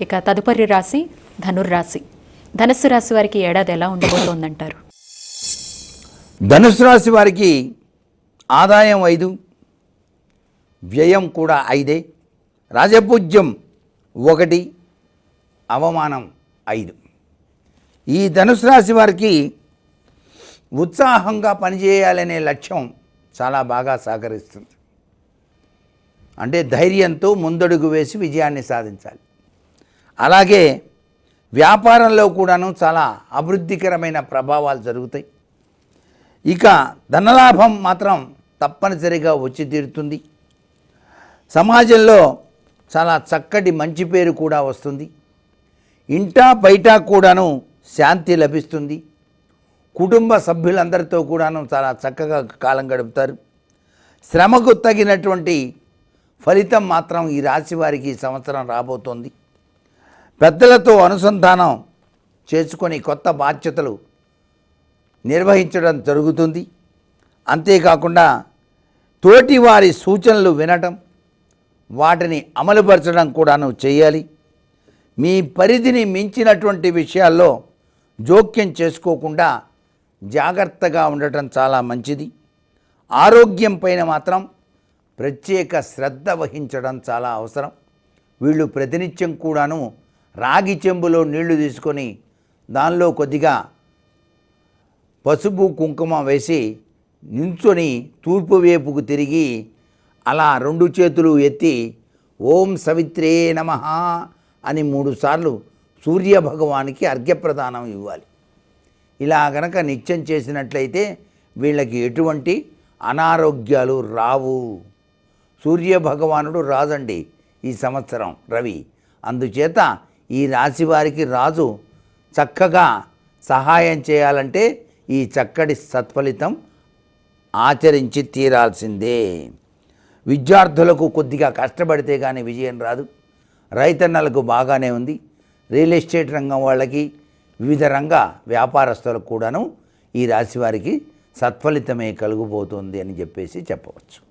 ఇక తదుపరి రాశి ధనుర్రాశి. ధనుస్సు రాశి వారికి ఏడాది ఎలా ఉండబోతోందంటారు? ధనుసు రాశి వారికి ఆదాయం ఐదు వ్యయం కూడా ఐదే రాజపూజ్యం ఒకటి అవమానం ఐదు. ఈ ధనుసు రాశి వారికి ఉత్సాహంగా పనిచేయాలనే లక్ష్యం చాలా బాగా సహకరిస్తుంది. అంటే ధైర్యంతో ముందడుగు వేసి విజయాన్ని సాధించాలి. అలాగే వ్యాపారంలో కూడాను చాలా అభివృద్ధికరమైన ప్రభావాలు జరుగుతాయి. ఇక ధనలాభం మాత్రం తప్పనిసరిగా వచ్చి తీరుతుంది. సమాజంలో చాలా చక్కటి మంచి పేరు కూడా వస్తుంది. ఇంటా బయట కూడాను శాంతి లభిస్తుంది. కుటుంబ సభ్యులందరితో కూడాను చాలా చక్కగా కాలం గడుపుతారు. శ్రమకు తగినటువంటి ఫలితం మాత్రం ఈ రాశి వారికి ఈ సంవత్సరం రాబోతోంది. పెద్దలతో అనుసంధానం చేసుకొని కొత్త బాధ్యతలు నిర్వహించడం జరుగుతుంది. అంతేకాకుండా తోటి వారి సూచనలు వినటం వాటిని అమలుపరచడం కూడాను చేయాలి. మీ పరిధిని మించినటువంటి విషయాల్లో జోక్యం చేసుకోకుండా జాగ్రత్తగా ఉండటం చాలా మంచిది. ఆరోగ్యం పైన మాత్రం ప్రత్యేక శ్రద్ధ వహించడం చాలా అవసరం. వీళ్ళు ప్రతినిత్యం కూడాను రాగి చెంబులో నీళ్ళు తీసుకొని దానిలో కొద్దిగా పసుపు కుంకుమ వేసి నించుని తూర్పు వైపుకు తిరిగి అలా రెండు చేతులు ఎత్తి ఓం సవిత్రే నమ అని మూడుసార్లు సూర్య భగవానికి అర్ఘ్యప్రదానం ఇవ్వాలి. ఇలా గనక నిత్యం చేసినట్లయితే వీళ్ళకి ఎటువంటి అనారోగ్యాలు రావు. సూర్య భగవానుడు రాదండి ఈ సంవత్సరం రవి. అందుచేత ఈ రాశి వారికి రాజు చక్కగా సహాయం చేయాలంటే ఈ చక్కటి సత్ఫలితం ఆచరించి తీరాల్సిందే. విద్యార్థులకు కొద్దిగా కష్టపడితే కానీ విజయం రాదు. రైతన్నలకు బాగానే ఉంది. రియల్ ఎస్టేట్ రంగం వాళ్ళకి వివిధ రంగ వ్యాపారస్తులకు కూడాను ఈ రాశి వారికి సత్ఫలితమే కలుగుబోతుంది అని చెప్పేసి చెప్పవచ్చు.